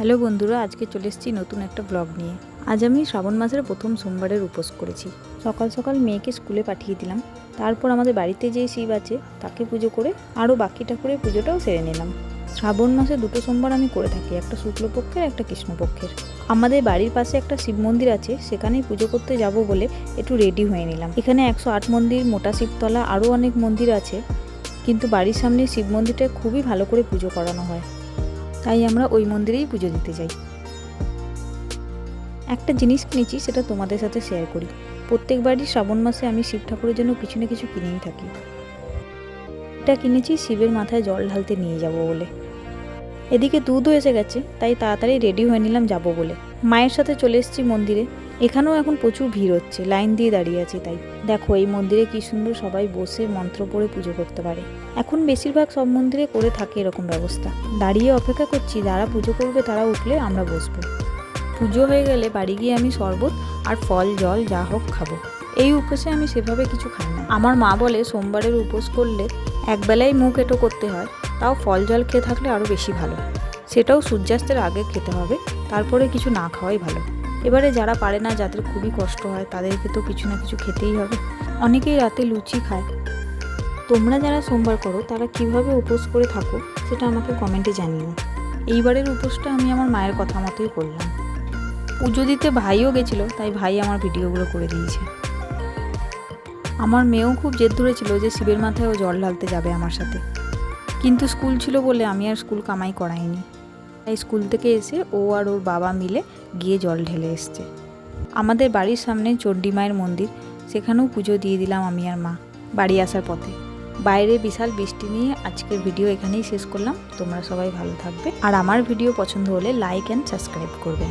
Hello বন্ধুরা, আজকে চলে এসেছি নতুন একটা ব্লগ নিয়ে। আজ আমি শ্রাবণ মাসের প্রথম সোমবারের উপোস করেছি। সকাল সকাল মেয়েকে স্কুলে পাঠিয়ে দিলাম। তারপর আমাদের বাড়িতে যে শিব আছে, তাকে পুজো করে আরও বাকি ঠাকুরের পুজোটাও সেরে নিলাম। শ্রাবণ মাসে দুটো সোমবার আমি করে থাকি, একটা শুক্লপক্ষের, একটা কৃষ্ণপক্ষের। আমাদের বাড়ির পাশে একটা শিব মন্দির আছে, সেখানেই পুজো করতে যাব বলে একটু রেডি হয়ে নিলাম। এখানে একশো আট মন্দির, মোটা শিবতলা, আরও অনেক মন্দির আছে। কিন্তু বাড়ির সামনে শিব মন্দিরটা খুবই ভালো করে পুজো করানো হয়। তাই আমরা ওই মন্দিরেই পুজো দিতে যাই। একটা জিনিস কিনেছি, সেটা তোমাদের সাথে শেয়ার করি। প্রত্যেকবারই শ্রাবণ মাসে আমি শিব ঠাকুরের জন্য কিছু না কিছু কিনেই থাকি। এটা কিনেছি, শিবের মাথায় জল ঢালতে নিয়ে যাব বলে। এদিকে দুধও এসে গেছে, তাই তাড়াতাড়ি রেডি হয়ে নিলাম যাব বলে। মায়ের সাথে চলে এসেছি মন্দিরে। এখানেও এখন প্রচুর ভিড় হচ্ছে, লাইন দিয়ে দাঁড়িয়ে আছি তাই। দেখো, এই মন্দিরে কি সুন্দর সবাই বসে মন্ত্র পড়ে পুজো করতে পারে। এখন বেশিরভাগ সব মন্দিরে করে থাকে এরকম ব্যবস্থা। দাঁড়িয়ে অপেক্ষা করছি, যারা পুজো করবে তারা উঠলে আমরা বসবো। পুজো হয়ে গেলে বাড়ি গিয়ে আমি শরবত আর ফল, জল, যা হোক খাব। এই উপোসে আমি সেভাবে কিছু খাই না। আমার মা বলে, সোমবারের উপোস করলে একবেলাই মুখ এটো করতে হয়, তাও ফল, জল খেয়ে থাকলে আরও বেশি ভালো। সেটাও সূর্যাস্তের আগে খেতে হবে, তারপরে কিছু না খাওয়াই ভালো। এবারে যারা পারে না, যাদের খুবই কষ্ট হয়, তাদেরকে তো কিছু না কিছু খেতেই হবে। অনেকেই রাতে লুচি খায়। তোমরা যারা সোমবার করো, তারা কীভাবে উপোস করে থাকো, সেটা আমাকে কমেন্টে জানিও। এইবারের উপোসটা আমি আমার মায়ের কথা মতোই করলাম। পুজো দিতে ভাইও গেছিল, তাই ভাই আমার ভিডিওগুলো করে দিয়েছে। আমার মেয়েও খুব জেদ ধরেছিল যে শিবের মাথায় ও জল ঢালতে যাবে আমার সাথে। কিন্তু স্কুল ছিল বলে আমি আর স্কুল কামাই করাইনি। তাই স্কুল থেকে এসে ও আর ওর বাবা মিলে গিয়ে জল ঢেলে এসছে। আমাদের বাড়ির সামনে চণ্ডী মায়ের মন্দির, সেখানেও পুজো দিয়ে দিলাম আমি আর মা বাড়ি আসার পথে। বাইরে বিশাল বৃষ্টি নিয়ে আজকের ভিডিও এখানেই শেষ করলাম। তোমরা সবাই ভালো থাকবে। আর আমার ভিডিও পছন্দ হলে লাইক অ্যান্ড সাবস্ক্রাইব করবে